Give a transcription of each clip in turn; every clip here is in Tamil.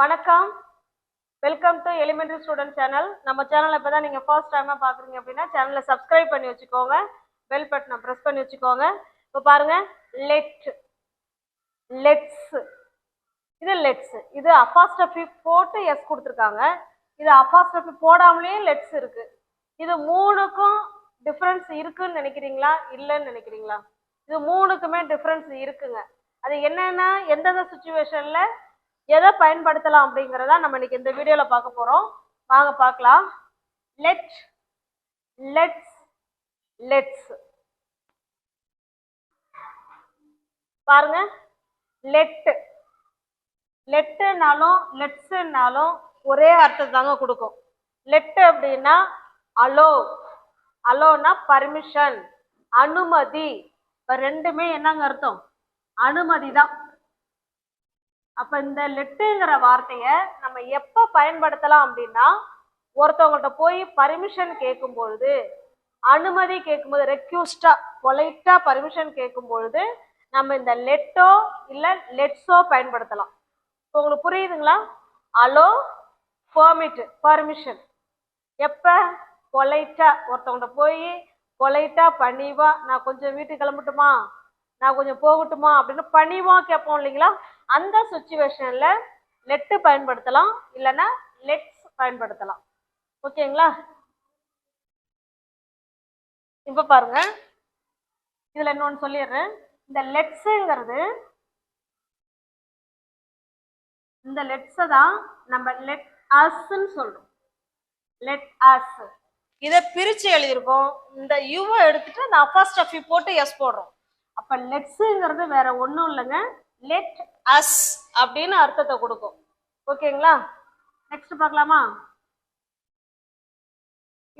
வணக்கம். Welcome to elementary student channel நம்ம சேனலை இப்போ தான் நீங்கள் ஃபர்ஸ்ட் டைமாக பார்க்குறீங்க அப்படின்னா சேனலை சப்ஸ்கிரைப் பண்ணி வச்சுக்கோங்க. பெல் பட்டனை ப்ரெஸ் பண்ணி வச்சுக்கோங்க. இப்போ பாருங்க. லெட் லெட்ஸ் இது லெட்ஸ் இது அஃபாஸ்டபி போட்டு எஸ் கொடுத்துருக்காங்க. இது அஃபாஸ்டபி போடாமலே லெட்ஸ் இருக்கு. இது மூணுக்கும் டிஃப்ரென்ஸ் இருக்குன்னு நினைக்கிறீங்களா? இல்லைன்னு நினைக்கிறீங்களா? இது மூணுக்குமே டிஃப்ரென்ஸ் இருக்குங்க. அது என்னென்னா எந்தெந்த சுச்சுவேஷனில் எதை பயன்படுத்தலாம் அப்படிங்கிறத நம்ம இன்னைக்கு இந்த வீடியோல பார்க்க போறோம். வாங்க பார்க்கலாம். லெட் லெட்ஸ் லெட்ஸ் பாருங்க. லெட்டு லெட்டுனாலும் லெட்ஸுனாலும் ஒரே அர்த்தம் தாங்க கொடுக்கும். லெட்டு அப்படின்னா அலோ அலோனா பர்மிஷன் அனுமதி. இப்போ ரெண்டுமே என்னங்க அர்த்தம்? அனுமதி தான். அப்ப இந்த லெட்டுங்கிற வார்த்தைய நம்ம எப்ப பயன்படுத்தலாம் அப்படின்னா ஒருத்தவங்கள்ட்ட போய் பர்மிஷன் கேட்கும் பொழுது அனுமதி கேட்கும்போது ரெக்யூஸ்டா பொலைட்டா பர்மிஷன் கேட்கும் பொழுது நம்ம இந்த லெட்டோ இல்ல லெட்ஸோ பயன்படுத்தலாம். இப்போ உங்களுக்கு புரியுதுங்களா? அலோ பெர்மிட் பர்மிஷன் எப்ப? பொலைட்டா ஒருத்தவங்கள்ட்ட போய் பொலைட்டா பணிவா நான் கொஞ்சம் வீட்டுக்கு கிளம்பட்டுமா? நான் கொஞ்சம் போகட்டுமா அப்படின்னு பணிவா கேட்போம் இல்லைங்களா? அந்த சுச்சுவேஷனில் லெட்டு பயன்படுத்தலாம் இல்லைன்னா லெட்ஸ் பயன்படுத்தலாம். ஓகேங்களா? இப்போ பாருங்க. இதில் இன்னொன்று சொல்லிடுறேன். இந்த லெட்ஸுங்கிறது இந்த லெட்ஸை தான் நம்ம லெட் அஸ்ன்னு சொல்கிறோம் லெட் அஸ் இதை பிரித்து எழுதியிருக்கோம். இந்த யுவை எடுத்துட்டு அந்த அஃபாஸ்டஃபி போட்டு எஸ் போடுறோம். அப்ப லெட்ஸுங்கிறது வேற ஒன்றும் இல்லைங்க. லெட் அஸ் அப்படின்னு அர்த்தத்தை கொடுக்கும். ஓகேங்களா? நெக்ஸ்ட் பார்க்கலாமா?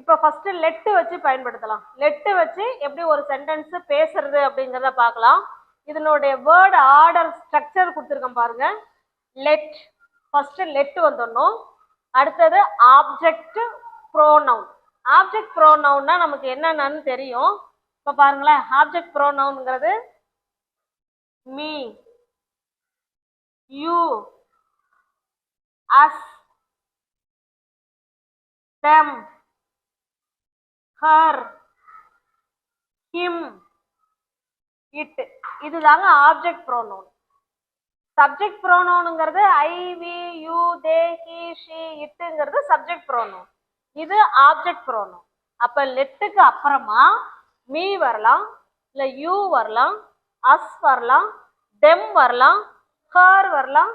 இப்போ ஃபர்ஸ்ட் லெட்டு வச்சு பயன்படுத்தலாம். லெட்டு வச்சு எப்படி ஒரு சென்டென்ஸ் பேசுறது அப்படிங்கிறத பார்க்கலாம். இதனுடைய வேர்ட் ஆர்டர் ஸ்ட்ரக்சர் கொடுத்துருக்கேன் பாருங்க. லெட் ஃபர்ஸ்ட் லெட்டு வந்துடணும். அடுத்தது ஆப்ஜெக்ட் ப்ரோனவுன் ஆப்ஜெக்ட் ப்ரோனவுன்னா நமக்கு என்னென்னு தெரியும். இப்போ பாருங்களேன் object ப்ரோனவுன்ங்கிறது me you us them her him it இதுதாங்க object pronoun subject ப்ரோனோனுங்கிறது I we you they he she இட்டுங்கிறது subject pronoun இது ஆப்ஜெக்ட் ப்ரோனவுன் அப்ப லெட்டுக்கு அப்புறமா மீ வரலாம் இல்ல யூ வரலாம் அஸ் வரலாம் டெம் வரலாம் ஹர் வரலாம்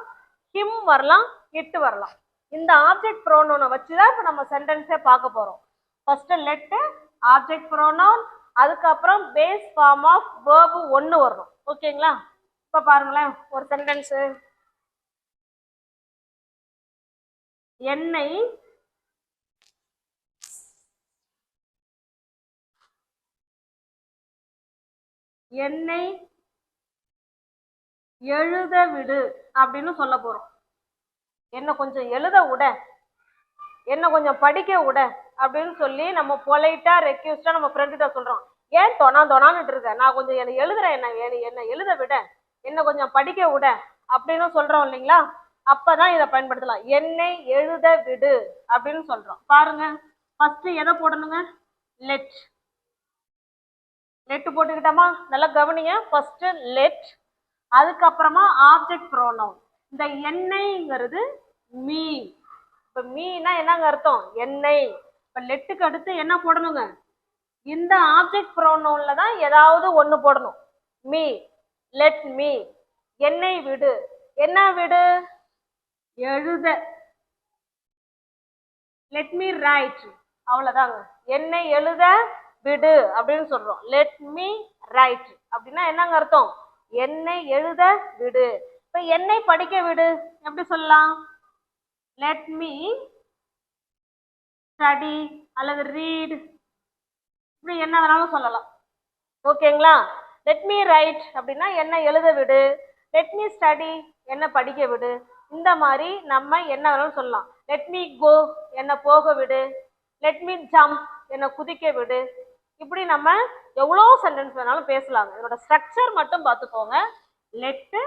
ஹிம் வரலாம் இட்டு வரலாம். இந்த ஆப்ஜெக்ட் ப்ரோனோனை வச்சு தான் இப்போ நம்ம சென்டென்ஸே பார்க்க போறோம். ஃபர்ஸ்ட் லெட்டு ஆப்ஜெக்ட் ப்ரோனோன் அதுக்கப்புறம் பேஸ் ஃபார்ம் ஆஃப் வேர்பு ஒன்று வரணும். ஓகேங்களா இப்போ பாருங்களேன் ஒரு சென்டென்ஸு என்னை என்னை எழுத விடு அப்படின்னு சொல்ல போறோம். என்ன கொஞ்சம் எழுத விட என்ன கொஞ்சம் படிக்க விட அப்படின்னு சொல்லி நம்ம பொலைட்டா ரெக்யூஸ்டா நம்ம ஃப்ரெண்டுகிட்ட சொல்றோம். ஏன் தொணா தொணான்னுட்டு இருக்க? நான் கொஞ்சம் என்ன எழுதுறேன் என்ன என்ன- என்ன எழுத விட என்ன கொஞ்சம் படிக்க விட அப்படின்னு சொல்றோம் இல்லைங்களா? அப்பதான் இதை பயன்படுத்தலாம். என்னை எழுத விடு அப்படின்னு சொல்றோம். பாருங்க ஃபர்ஸ்ட் எதை போடணுங்க? லெட் லெட் போட்டுக்கிட்டோமா? நல்லா கவனிங்க. ஃபர்ஸ்ட் லெட் அதுக்கப்புறமா ஆப்ஜெக்ட் ப்ரோனவுன் இந்த எண்ணெய்ங்கிறது மீ இப்போ மீனா என்னங்க அர்த்தம்? எண்ணெய். இப்போ லெட்டுக்கு அடுத்து என்ன போடணுங்க? இந்த ஆப்ஜெக்ட் ப்ரோனவுன்ல தான் ஏதாவது ஒன்று போடணும். மீ லெட் மீ எண்ணெய் விடு. என்ன விடு? எழுத. லெட் மீ ரைட் அவ்வளோதாங்க என்னை எழுத விடு அப்படின்னு சொல்றோம். லெட் மீ ரைட் அப்படின்னா என்னங்க அர்த்தம்? என்னை எழுத விடு. இப்ப என்னை படிக்க விடு. எப்படி சொல்லலாம்? லெட் மீ ஸ்டடி அல்லது ரீட் இப்படி என்ன வேணாலும் சொல்லலாம். ஓகேங்களா லெட் மீ ரைட் அப்படின்னா என்ன எழுத விடு. லெட் மீ ஸ்டடி என்ன படிக்க விடு. இந்த மாதிரி நம்ம என்ன வேணாலும் சொல்லலாம். லெட் மீ கோ என்ன போக விடு. லெட் மீ ஜம்ப் என்ன குதிக்க விடு. இப்படி நம்ம எவ்வளோ சென்டென்ஸ் வேணாலும் பேசலாங்க. இதோட ஸ்ட்ரக்சர் மட்டும் பார்த்துக்கோங்க. லெட்டு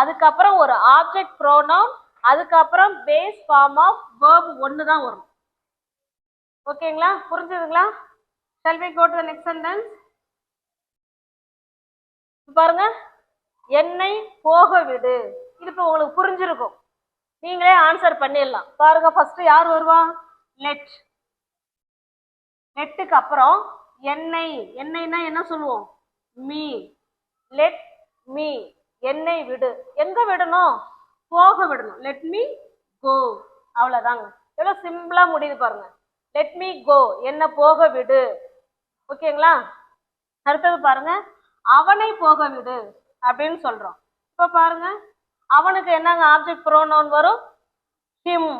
அதுக்கப்புறம் ஒரு ஆப்ஜெக்ட் ப்ரோனவுன் அதுக்கப்புறம் பேஸ் ஃபார்ம் ஆஃப் வேர்ப் ஒன்று தான் வரும். ஓகேங்களா புரிஞ்சுதுங்களா? Selvi code go to the பாருங்க. என்னை போக விடு. இது இப்போ உங்களுக்கு புரிஞ்சிருக்கும். நீங்களே ஆன்சர் பண்ணிடலாம். பாருங்க ஃபர்ஸ்ட் யார் வருவா? லெட் லெட்டுக்கு அப்புறம் என்னை என்னைனா என்ன சொல்லுவோம்? மீ. லெட் மீ என்னை விடு. எங்க விடணும்? போக விடணும். லெட் மீ கோ அவ்வளோதாங்க எவ்வளோ சிம்பிளாக முடியுது பாருங்க. லெட் மீ கோ என்ன போக விடு. ஓகேங்களா அடுத்தது பாருங்க. அவனை போக விடு அப்படின்னு சொல்றோம். இப்போ பாருங்க. அவனுக்கு என்னங்க ஆப்ஜெக்ட் ப்ரோனவுன் வரும்? ஹிம்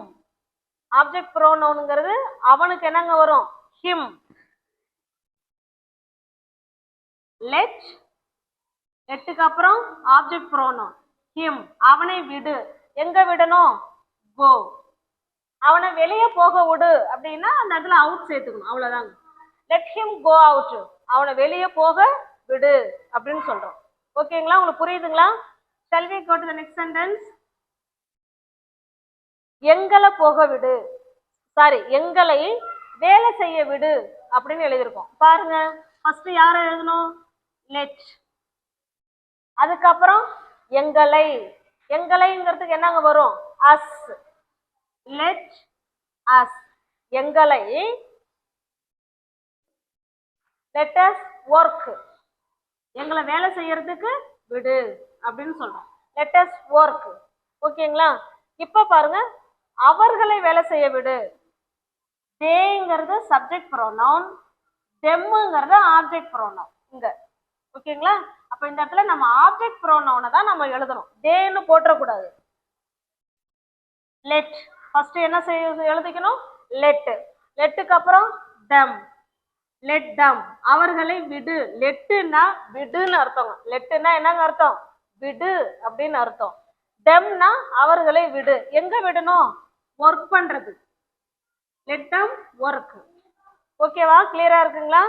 ஆப்ஜெக்ட் ப்ரோனவுனுங்கிறது அவனுக்கு என்னங்க வரும்? ஹிம் லெட் லெட்டுக்கு அப்புறம் ஆப்ஜெக்ட் ப்ரோனவுன் ஹிம் அவனை விடு. எங்க விடணும்? கோ அவனை வெளியே போக விடு. அப்படின்னா அந்த இடத்துல அவுட் சேர்த்துக்கணும். அவ்வளோதாங்க லெட் ஹிம் கோ அவுட் அவனை வெளியே போக விடு அப்படின்னு சொல்றோம். ஓகேங்களா உங்களுக்கு புரியுதுங்களா? Selvi we next to the எங்களை போக விடு. சாரி எங்களை வேலை செய்ய விடு அப்படின்னு எழுதியிருக்கோம். பாருங்க. ஃபர்ஸ்ட் யாரை எழுதணும்? லெட் அதுக்கப்புறம் எங்களை. எங்களைங்கிறதுக்கு என்னங்க வரும்? அஸ் லெட் அஸ் எங்களை. லெட்டஸ் ஒர்க் எங்களை வேலை செய்யறதுக்கு விடு அப்படின்னு சொல்றோம். லெட்டஸ் ஒர்க் ஓகேங்களா இப்ப பாருங்க. அவர்களை வேலை செய்ய விடு. தேங்கிறது சப்ஜெக்ட் ப்ரோனவுன் தெம்முங்கிறது ஆப்ஜெக்ட் ப்ரோனவுன் இங்க. ஓகேங்களா? அப்ப இந்த இடத்துல நம்ம ஆப்ஜெக்ட் ப்ரோனவுனை தான் நம்ம எழுதணும். தேன்னு போட்டுறக்கூடாது. லெட் ஃபர்ஸ்ட் என்ன செய்ய எழுதிக்கணும்? லெட் லெட்டுக்கு அப்புறம் டெம் லெட் டம் அவர்களை விடு. லெட்டுன்னா விடுன்னு அர்த்தம். லெட்டுன்னா என்னங்க அர்த்தம்? விடு அப்படின்னு அர்த்தம். டெம்னா அவர்களை விடு. எங்க விடணும்? ஒர்க் பண்றது. லெட் டம் ஒர்க் ஓகேவா கிளியரா இருக்குங்களா?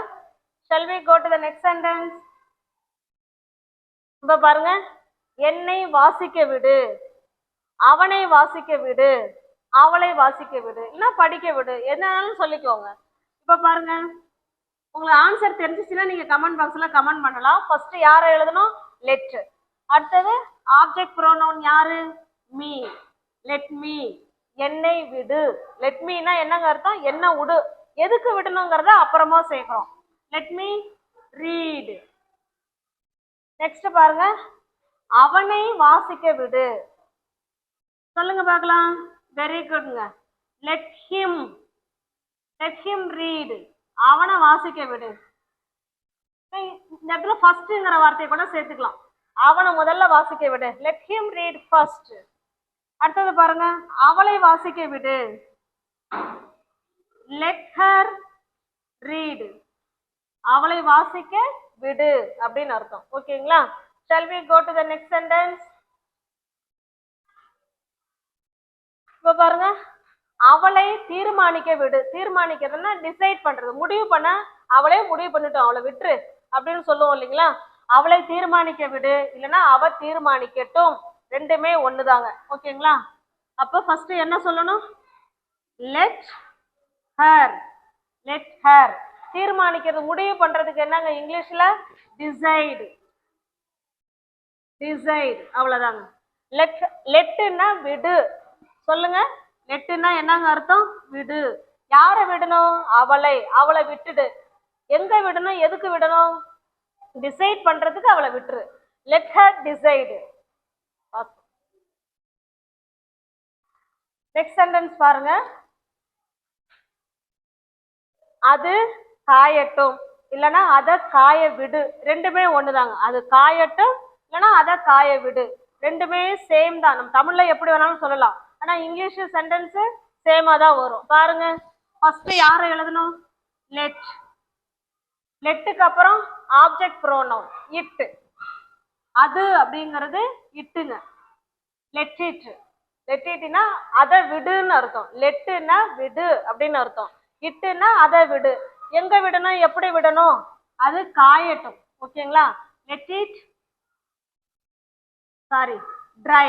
Shall we go to the next sentence இப்ப பாருங்க. என்னை வாசிக்க விடு. அவனை வாசிக்க விடு. அவளை வாசிக்க விடு. இல்ல படிக்க விடு. என்னன்னாலும் சொல்லிக்கோங்க. இப்ப பாருங்க. உங்களுக்கு ஆன்சர் தெரிஞ்சிச்சுன்னா நீங்க கமெண்ட் பாக்ஸ்ல கமெண்ட் பண்ணலாம். ஃபர்ஸ்ட் யாரை எழுதணும்? லெட் அடுத்தது ஆப்ஜெக்ட் ப்ரோனவுன் யாரு? மீ லெட் மீ என்னை விடு. லெட் மீனா என்னங்க அர்த்தம்? என்ன விடு. எதுக்கு விடணுங்கிறத அப்புறமா சேர்க்கிறோம். லெட் மீ ரீடு நெக்ஸ்ட் பாருங்க. அவனை வாசிக்க விடு. சொல்லுங்க பார்க்கலாம். Very குட்ங்க let him let him read அவனை வாசிக்க விடு. இந்த இடத்துல ஃபர்ஸ்ட்ங்கிற வார்த்தையை கூட சேர்த்துக்கலாம். அவனை முதல்ல வாசிக்க விடு. லெட் ஹிம் ரீட் ஃபர்ஸ்ட் அடுத்தது பாருங்க. அவளை வாசிக்க விடு. லெட் ஹர் ரீடு அவளை வாசிக்க விடு அப்படின்னு அர்த்தம். ஓகேங்களா? Shall we go to the next sentence? இப்போ பாருங்க. அவளை தீர்மானிக்க விடு. தீர்மானிக்கிறதுன்னா டிசைட் பண்றது. முடிவு பண்ண அவளே முடிவு பண்ணிட்டோம். அவளை விட்டுரு அப்படின்னு சொல்லுவோம் இல்லைங்களா? அவளை தீர்மானிக்க விடு. இல்லைன்னா அவ தீர்மானிக்கட்டும். ரெண்டுமே ஒண்ணுதாங்க. ஓகேங்களா? அப்ப ஃபர்ஸ்ட் என்ன சொல்லணும்? லெட் ஹர் லெட் ஹர் தீர்மானிக்கிறது முடிவு பண்றதுக்கு என்னங்க இங்கிலீஷ்ல? டிசைடு டிசைடு அவ்வளவுதாங்க. லெட் லெட்டுன்னா விடு. சொல்லுங்க. லெட்டுன்னா என்னங்க அர்த்தம்? விடு. யாரை விடணும்? அவளை. அவளை விட்டுடு. எங்க விடணும்? எதுக்கு விடணும்? டிசைட் பண்றதுக்கு அவளை விட்டுரு. Let her decide next sentence பாருங்க. அது காயட்டும். இல்லைன்னா அதை காய விடு ரெண்டுமே ஒண்ணுதாங்க. அது காயட்டும் இல்லைன்னா அதை காய விடு ரெண்டுமே சேம் தான். நம்ம தமிழ்ல எப்படி வேணாலும் சொல்லலாம். ஆனா இங்கிலீஷ் சென்டென்ஸ் சேமா தான் வரும். பாருங்க. ஃபர்ஸ்ட் யாரை எழுதணும்? லெட் லெட்டுக்கு அப்புறம் ஆப்ஜெக்ட் ப்ரோனவுன் இட்டு அது அப்படிங்கிறது இட்டுங்க லெட் லெட்டிட்டுனா லெட் அதை விடுன்னு அர்த்தம். லெட்டுன்னா விடு அப்படின்னு அர்த்தம். இட்டுன்னா அதை விடு. எங்க விடணும் எப்படி விடணும்? அது காயட்டும். ஓகேங்களா? லெட் இட் சாரி ட்ரை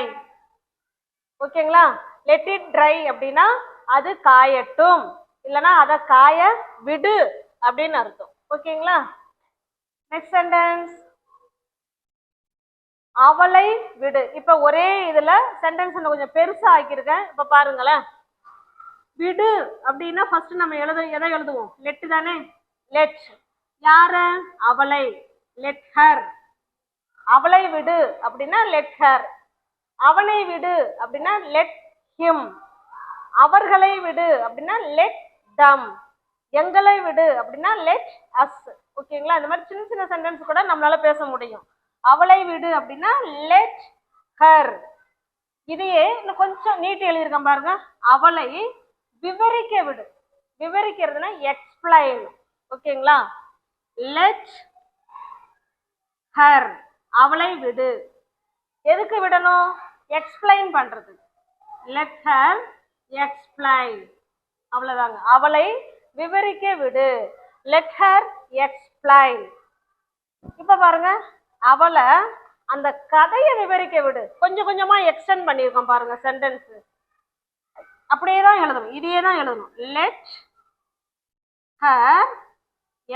ஓகேங்களா? லெட் இட் ட்ரை அப்படின்னா அது காயட்டும். இல்லைன்னா அதை காய விடு அப்படின்னு அர்த்தம். ஓகேங்களா? நெக்ஸ்ட் சென்டென்ஸ் அவளை விடு. இப்ப ஒரே இதுல சென்டென்ஸ் கொஞ்சம் பெருசா ஆக்கியிருக்கேன். இப்ப பாருங்களேன். விடு அப்படின்னா ஃபர்ஸ்ட் நம்ம எழுத எதை எழுதுவோம்? லெட் தானே? லெட் யார? அவளை. லெட் ஹர் அவளை விடு அப்படின்னா லெட் ஹர் அவனை விடு அப்படின்னா லெட் ஹிம் அவர்களை விடு அப்படின்னா லெட் தம் எங்களை விடு அப்படின்னா லெட் அஸ் ஓகேங்களா இந்த மாதிரி சின்ன சின்ன சென்டென்ஸ் கூட நம்மளால பேச முடியும். அவளை விடு அப்படின்னா லெட் ஹர் இதையே இன்னும் கொஞ்சம் நீட்டி எழுதியிருக்கேன் பாருங்க. அவளை விவரிக்க விடு. விவரிக்கிறதுனா எக்ஸ்பிளைன் ஓகேங்களா? லெட் ஹர் அவளை விடு. எதுக்கு விடணும்? எக்ஸ்பிளைன் பண்றது. லெட் ஹர் எக்ஸ்பிளைன் அவ்வளவுதாங்க. அவளை விவரிக்க விடு. லெட் ஹர் எக்ஸ்பிளைன் இப்ப பாருங்க. அவளை அந்த கதையை விவரிக்க விடு. கொஞ்சம் கொஞ்சமா எக்ஸ்டெண்ட் பண்ணியிருக்கோம் பாருங்க சென்டென்ஸ் அப்படியே தான் எழுதணும். இதையே தான் எழுதணும். லெட் ஹர்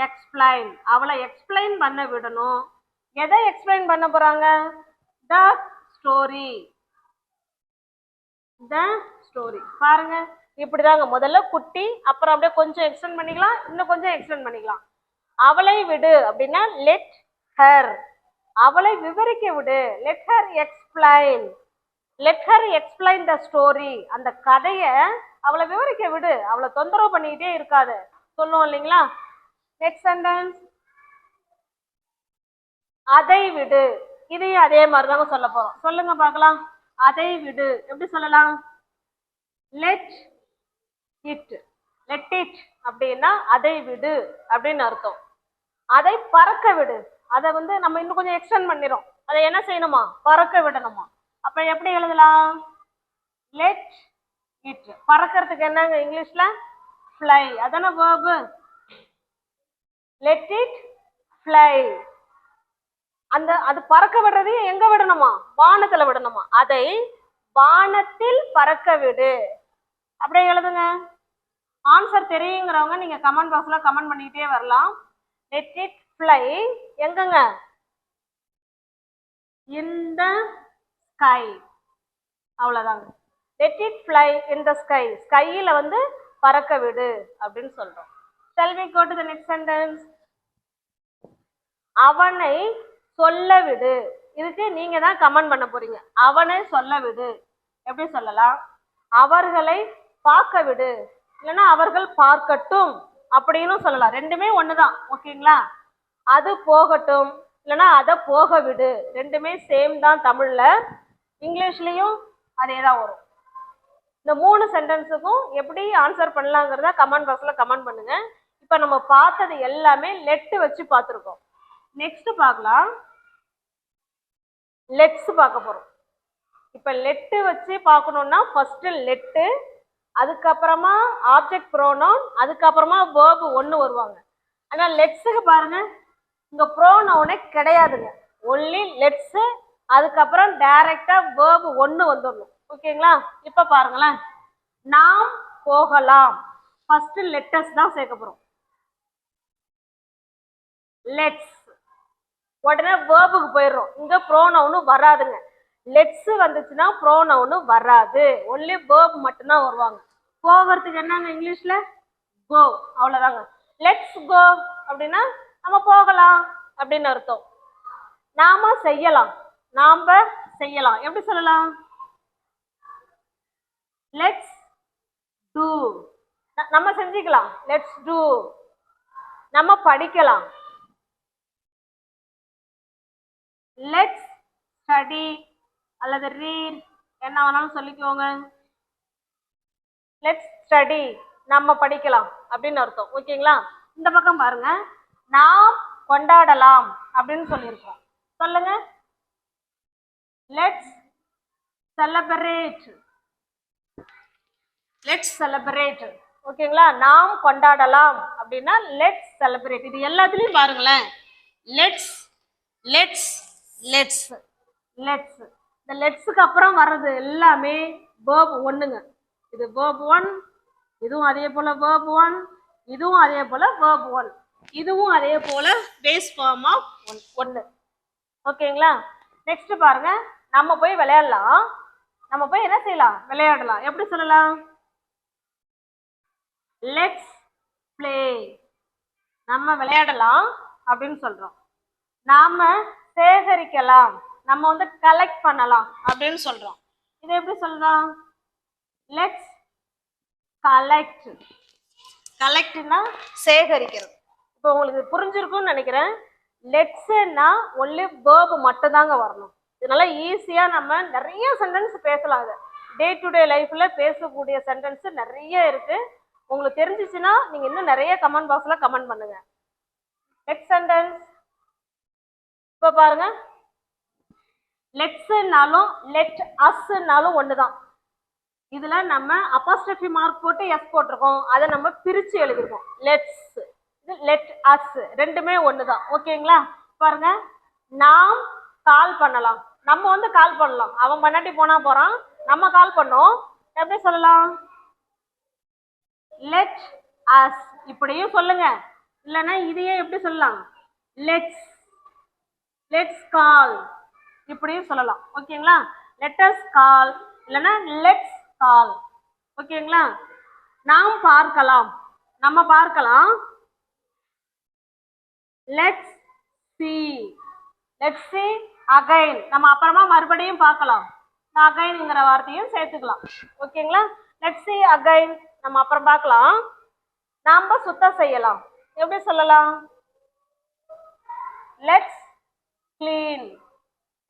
எக்ஸ்பிளைன் அவளை எக்ஸ்பிளைன் பண்ண விடணும். எதை எக்ஸ்பிளைன் பண்ண போறாங்க? த ஸ்டோரி த ஸ்டோரி பாருங்க. இப்படிதாங்க. முதல்ல குட்டி அப்புறம் அப்படியே கொஞ்சம் எக்ஸ்டெண்ட் பண்ணிக்கலாம். இன்னும் கொஞ்சம் எக்ஸ்டெண்ட் பண்ணிக்கலாம். அவளை விடு. அப்படின்னா லெட் ஹர் அவளை விவரிக்க விடு. Let her explain let her explain the story அந்த கதையை அவளை விவரிக்க விடு. அவளை தொந்தரவு பண்ணிக்கிட்டே இருக்காது. சொல்லுவோம் இல்லைங்களா? நெக்ஸ்ட் சென்டென்ஸ் அதை விடு. இதையும் அதே மாதிரி தாங்க சொல்ல போறோம். சொல்லுங்க பார்க்கலாம். அதை விடு. எப்படி சொல்லலாம்? லெட் இட் லெட் இட் அப்படின்னா அதை விடு அப்படின்னு அர்த்தம். அதை பறக்க விடு. அதை வந்து நம்ம இன்னும் கொஞ்சம் எக்ஸ்டெண்ட் பண்ணிடும் அதை என்ன செய்யணுமா? பறக்க விடணுமா? அப்ப எப்படி எழுதலாம்? லெட் இட் பறக்கிறதுக்கு என்னங்க இங்கிலீஷ்ல? ஃப்ளை அதான வேர்பு லெட் இட் ஃப்ளை அந்த அது பறக்க விடுறதையும் எங்க விடணுமா? வானத்துல விடணுமா? அதை வானத்தில் பறக்க விடு. அப்படியே எழுதுங்க. ஆன்சர் தெரியுங்கிறவங்க நீங்க கமெண்ட் பாக்ஸ்ல கமெண்ட் பண்ணிக்கிட்டே வரலாம். லெட் இட் ஃப்ளை எங்கங்க? இந்த ஸ்கை அவ்வளோதாங்க let it fly in the sky ஸ்கையில் வந்து பறக்க விடு அப்படின்னு சொல்கிறோம் Selvi we the next the next அவனை சொல்ல விடு. இதுக்கு நீங்கள் தான் கமெண்ட் பண்ண போறீங்க. அவனை சொல்ல விடு. எப்படி சொல்லலாம்? அவர்களை பார்க்க விடு. இல்லைன்னா அவர்கள் பார்க்கட்டும் அப்படின்னு சொல்லலாம். ரெண்டுமே ஒண்ணுதான். ஓகேங்களா? அது போகட்டும். இல்லைன்னா அதை போக விடு. ரெண்டுமே சேம் தான் தமிழில். இங்கிலீஷ்லேயும் அதே தான் வரும். இந்த மூணு சென்டென்ஸுக்கும் எப்படி ஆன்சர் பண்ணலாங்கிறத கமெண்ட் பாக்ஸில் கமெண்ட் பண்ணுங்க. இப்போ நம்ம பார்த்தது எல்லாமே லெட்டு வச்சு பார்த்துருக்கோம். நெக்ஸ்ட் பார்க்கலாம். லெட்ஸ் பார்க்க போகிறோம் இப்போ லெட்டு வச்சு பார்க்கணுன்னா ஃபஸ்ட்டு லெட்டு அதுக்கப்புறமா ஆப்ஜெக்ட் ப்ரோனவுன் அதுக்கப்புறமா வேர்பு ஒன்று வருவாங்க. ஆனால் லெட்ஸுக்கு பாருங்க இங்கே ப்ரோனவுனே கிடையாதுங்க. ஒன்லி லெட்ஸு அதுக்கப்புறம் டைரக்டா வேர்பு ஒன்று வந்துடணும் ஓகேங்களா? இப்போ பாருங்களேன். நாம் போகலாம். ஃபர்ஸ்ட் லெட்டர்ஸ் தான் சேர்க்க போகிறோம் லெட்ஸ் உடனே வேர்புக்கு போயிடுறோம். இங்க ப்ரோனவுனும் வராதுங்க. லெட்ஸ் வந்துச்சுன்னா ப்ரோனவுனும் வராது. ஒன்லி வேர்பு மட்டும்தான் வருவாங்க. போகிறதுக்கு என்னங்க இங்கிலீஷ்ல? கோ அவ்வளோதாங்க லெட்ஸ் கோ அப்படின்னா நம்ம போகலாம் அப்படின்னு அர்த்தம். நாம செய்யலாம். நாம செய்யலாம். எப்படி சொல்லலாம்? லெட்ஸ் டூ நம்ம செஞ்சுக்கலாம். லெட்ஸ் டூ நம்ம படிக்கலாம். லெட்ஸ் ஸ்டடி அல்லது ரீட் என்ன வேணாலும் சொல்லிக்கோங்க. லெட்ஸ் ஸ்டடி நம்ம படிக்கலாம். அப்படின்னு அர்த்தம். ஓகேங்களா இந்த பக்கம் பாருங்க. நாம் கொண்டாடலாம் அப்படின்னு சொல்லியிருக்கோம். சொல்லுங்க. லெட்ஸ் செலப்ரேட் லெட்ஸ் செலிப்ரேட் ஓகேங்களா நாம் கொண்டாடலாம். அப்படின்னா லெட்ஸ் செலிப்ரேட் இது எல்லாத்துலேயும் பாருங்களேன். லெட்ஸ் லெட்ஸ் லெட்ஸ் லெட்ஸ் இந்த லெட்ஸுக்கு அப்புறம் வர்றது எல்லாமே வேர்ப் ஒன்றுங்க இது வேர்ப் ஒன் இதுவும் அதே போல் வேர்ப் ஒன் இதுவும் அதே போல் வேர்ப் ஒன் இதுவும் அதே போல் பேஸ் ஃபார்ம் ஆஃப் ஒன் ஒன்று ஓகேங்களா நெக்ஸ்ட் பாருங்கள் நம்ம போய் விளையாடலாம். நம்ம போய் என்ன செய்யலாம்? விளையாடலாம். எப்படி சொல்லலாம்? லெட்ஸ் ப்ளே நம்ம விளையாடலாம் அப்படின்னு சொல்றோம். நாம சேகரிக்கலாம். நம்ம வந்து கலெக்ட் பண்ணலாம் அப்படின்னு சொல்றோம். இது எப்படி சொல்றோம் லெட்ஸ் கலெக்ட் கலெக்ட்னா சேகரிக்கிறது இப்போ உங்களுக்கு புரிஞ்சிருக்கும்னு நினைக்கிறேன். லெட்ஸ்னா ஒன்லி வேர்பு மட்டும்தாங்க வரணும். இதனால ஈஸியா நம்ம நிறைய சென்டென்ஸ் பேசலாம் இது டே டு டே லைஃப்ல பேசக்கூடிய சென்டென்ஸ் நிறைய இருக்கு. உங்களுக்கு தெரிஞ்சிச்சுன்னா நீங்க இன்னும் நிறைய கமெண்ட் பாக்ஸ்ல கமெண்ட் பண்ணுங்க. நெக்ஸ்ட் சென்டென்ஸ் இப்போ பாருங்க. லெட்ஸ்னாலும் லெட் அஸ்னாலும் ஒண்ணுதான். இதுல நம்ம அப்பாஸ்ட்ரஃபி மார்க் போட்டு எஸ் போட்டிருக்கோம். அதை நம்ம பிரிச்சு எழுதிருக்கோம். லெட்ஸ் இது லெட் அஸ் ரெண்டுமே ஒண்ணுதான். ஓகேங்களா பாருங்க. நாம் கால் பண்ணலாம். நம்ம வந்து கால் பண்ணலாம். அவன் பண்ணாட்டி போனா போறான். நம்ம கால் பண்ணோம். எப்படி சொல்லலாம்? லெட் அஸ் இப்படியும் சொல்லுங்க. இல்லைன்னா இதையே எப்படி சொல்லலாம்? லெட்ஸ் லெட்ஸ் கால் இப்படியும் சொல்லலாம். ஓகேங்களா? லெட்டஸ் கால் இல்லைன்னா லெட்ஸ் கால் ஓகேங்களா? நாம் பார்க்கலாம். நம்ம பார்க்கலாம். Let's see let's see again நம்ம அப்புறமா மறுபடியும் பார்க்கலாம். அகைன்ங்கிற வார்த்தையும் சேர்த்துக்கலாம். ஓகேங்களா லெட்ஸ் சி அகைன் நம்ம அப்புறம் பார்க்கலாம். நாம சுத்தம் செய்யலாம். எப்படி சொல்லலாம்? லெட்ஸ் க்ளீன்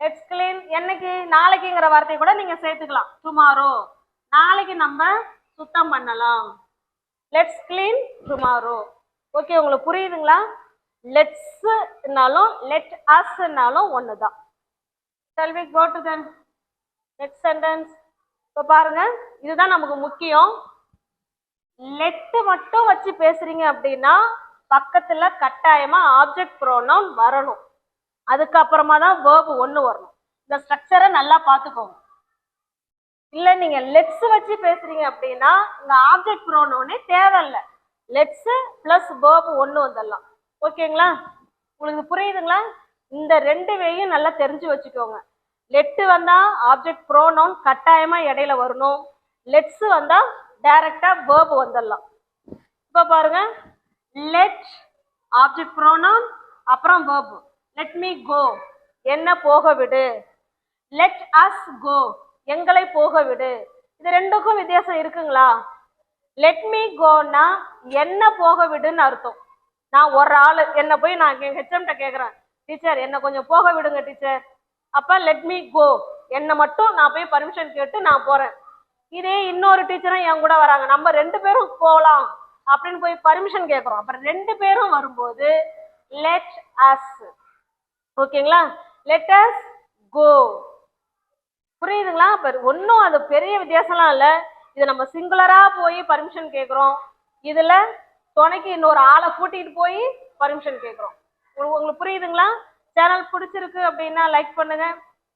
லெட்ஸ் க்ளீன் என்னைக்கு? நாளைக்குங்கிற வார்த்தையை கூட நீங்க சேர்த்துக்கலாம். டுமாரோ நாளைக்கு நம்ம சுத்தம் பண்ணலாம். லெட்ஸ் க்ளீன் டுமாரோ ஓகே உங்களுக்கு புரியுதுங்களா? லெட்ஸ்னாலும் லெட் அஸ்னாலும் ஒன்று தான் shall we go to the next sentence. இப்போ பாருங்க இதுதான் நமக்கு முக்கியம். லெட்டு மட்டும் வச்சு பேசுறீங்க அப்படின்னா பக்கத்துல கட்டாயமா ஆப்ஜெக்ட் ப்ரோனவுன் வரணும். அதுக்கப்புறமா தான் வேர்பு ஒன்று வரணும். இந்த ஸ்ட்ரக்சரை நல்லா பார்த்துக்கோங்க. இல்லை நீங்க லெட்ஸ் வச்சு பேசுறீங்க அப்படின்னா இங்க ஆப்ஜெக்ட் ப்ரோனவுனே தேவையில்லை. லெட்ஸ் பிளஸ் வேர்பு ஒன்று வந்துடலாம். ஓகேங்களா உங்களுக்கு புரியுதுங்களா? இந்த ரெண்டு வேயும் நல்லா தெரிஞ்சு வச்சுக்கோங்க. லெட்டு வந்தா ஆப்ஜெக்ட் ப்ரோனவுன் கட்டாயமா இடையில வரணும். லெட்ஸ் வந்தா டைரக்டா வேர்பு வந்துடலாம். இப்போ பாருங்க. லெட் ஆப்ஜெக்ட் ப்ரோனவுன் அப்புறம் வேர்பு லெட் மீ கோ என்ன போக விடு? லெட் அஸ் கோ எங்களை போக விடு. இது ரெண்டுக்கும் வித்தியாசம் இருக்குங்களா? லெட் மீ கோன்னா என்ன போக விடுன்னு அர்த்தம். நான் ஒரு ஆள். என்ன போய் நான் ஹெச்எம்கிட்ட கேட்குறேன் டீச்சர் என்னை கொஞ்சம் போக விடுங்க டீச்சர் அப்போ லெட் மீ கோ என்னை மட்டும் நான் போய் பர்மிஷன் கேட்டு நான் போகிறேன் இதே இன்னொரு டீச்சரும் என் கூட வராங்க. நம்ம ரெண்டு பேரும் போகலாம் அப்படின்னு போய் பர்மிஷன் கேட்குறோம் அப்புறம் ரெண்டு பேரும் வரும்போது லெட் அஸ் ஓகேங்களா? லெட் அஸ் கோ புரியுதுங்களா? இப்போ ஒன்றும் அது பெரிய வித்தியாசம்லாம் இல்லை. இது நம்ம சிங்குலராக போய் பர்மிஷன் கேட்குறோம் இதில் துணைக்கு இன்னொரு ஆளை கூட்டிகிட்டு போய் பர்மிஷன் கேட்குறோம் உங்களுக்கு உங்களுக்கு புரியுதுங்களா? சேனல் பிடிச்சிருக்கு அப்படின்னா லைக் பண்ணுங்க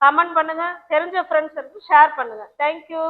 கமெண்ட் பண்ணுங்க தெரிஞ்ச ஃப்ரெண்ட்ஸுக்கு ஷேர் பண்ணுங்க. தேங்க்யூ